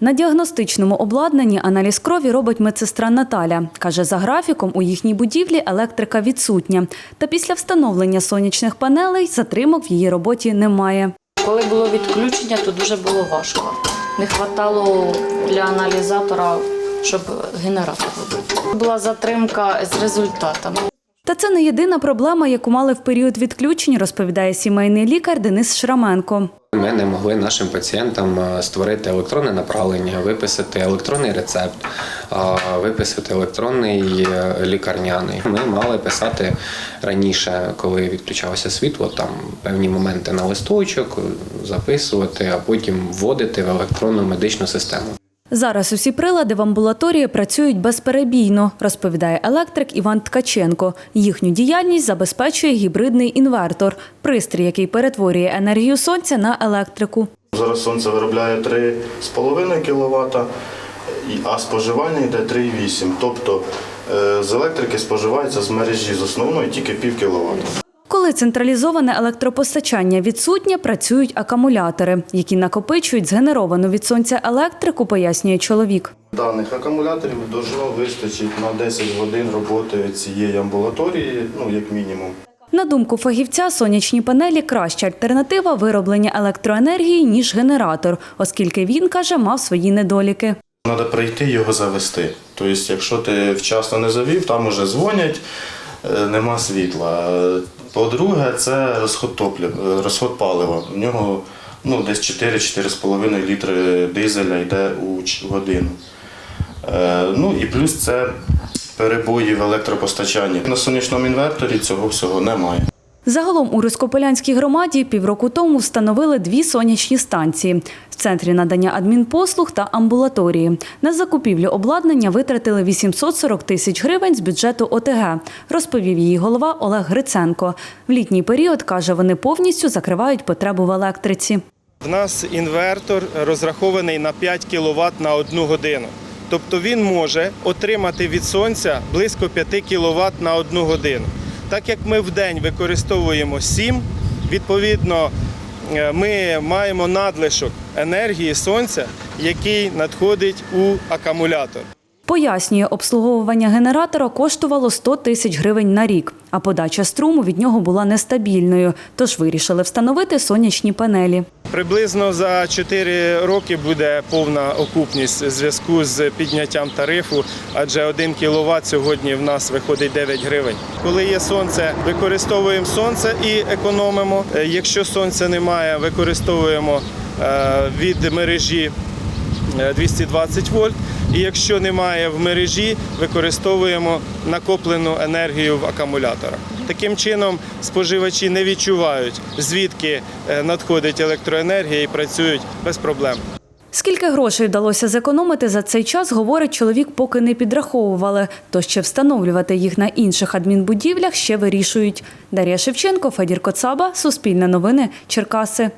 На діагностичному обладнанні аналіз крові робить медсестра Наталя. Каже, за графіком у їхній будівлі електрика відсутня. Та після встановлення сонячних панелей затримок в її роботі немає. Коли було відключення, то дуже було важко. Не вистачало для аналізатора, щоб генератор робити. Була затримка з результатами. Та це не єдина проблема, яку мали в період відключень, розповідає сімейний лікар Денис Шраменко. Ми не могли нашим пацієнтам е, створити електронне направлення, виписати електронний рецепт, виписати електронний е, лікарняний. Ми мали писати раніше, коли відключалося світло, там певні моменти на листочок, записувати, а потім вводити в електронну медичну систему. Зараз усі прилади в амбулаторії працюють безперебійно, розповідає електрик Іван Ткаченко. Їхню діяльність забезпечує гібридний інвертор – пристрій, який перетворює енергію сонця на електрику. Зараз сонце виробляє 3,5 кВт, а споживання йде 3,8. Тобто е, з електрики споживається з мережі з основної тільки пів кВт. Коли централізоване електропостачання відсутнє, працюють акумулятори, які накопичують згенеровану від сонця електрику, пояснює чоловік. Даних акумуляторів должно вистачить на 10 годин роботи цієї амбулаторії, ну як мінімум. На думку фахівця, сонячні панелі краща альтернатива вироблення електроенергії, ніж генератор, оскільки він, каже, мав свої недоліки. Треба прийти його завести. Тобто, якщо ти вчасно не завів, там уже дзвонять, нема світла. Е, По-друге, це розход топлів, е, розход палива. В нього ну, десь 4-4,5 літри дизеля йде у годину. Е, Ну і плюс це перебої в електропостачанні. На сонячному інверторі цього всього немає. Загалом у Руськополянській громаді півроку тому встановили дві сонячні станції в центрі надання адмінпослуг та амбулаторії. На закупівлю обладнання витратили 840 тисяч гривень з бюджету ОТГ, розповів її голова Олег Гриценко. В літній період, каже, вони повністю закривають потребу в електриці. В нас інвертор розрахований на 5 кВт на одну годину. Тобто він може отримати від сонця близько 5 кВт на одну годину. Так як ми в день використовуємо 7, відповідно е, ми маємо надлишок енергії сонця, який надходить у акумулятор. Пояснює, обслуговування генератора коштувало 100 тисяч гривень на рік, а подача струму від нього була нестабільною, тож вирішили встановити сонячні панелі. Приблизно за 4 роки буде повна окупність в зв'язку з підняттям тарифу, адже 1 кВт сьогодні в нас виходить 9 гривень. Коли є сонце, використовуємо сонце і економимо. Е, Якщо сонця немає, використовуємо е, від мережі е, 220 вольт. І якщо немає в мережі, використовуємо накоплену енергію в акумуляторах. Таким чином споживачі не відчувають, звідки е, надходить електроенергія і працюють без проблем. Скільки грошей вдалося зекономити за цей час, говорить чоловік, поки не підраховували. То ще встановлювати їх на інших адмінбудівлях ще вирішують. Дар'я Шевченко, Федір Коцаба, Суспільне новини, Черкаси.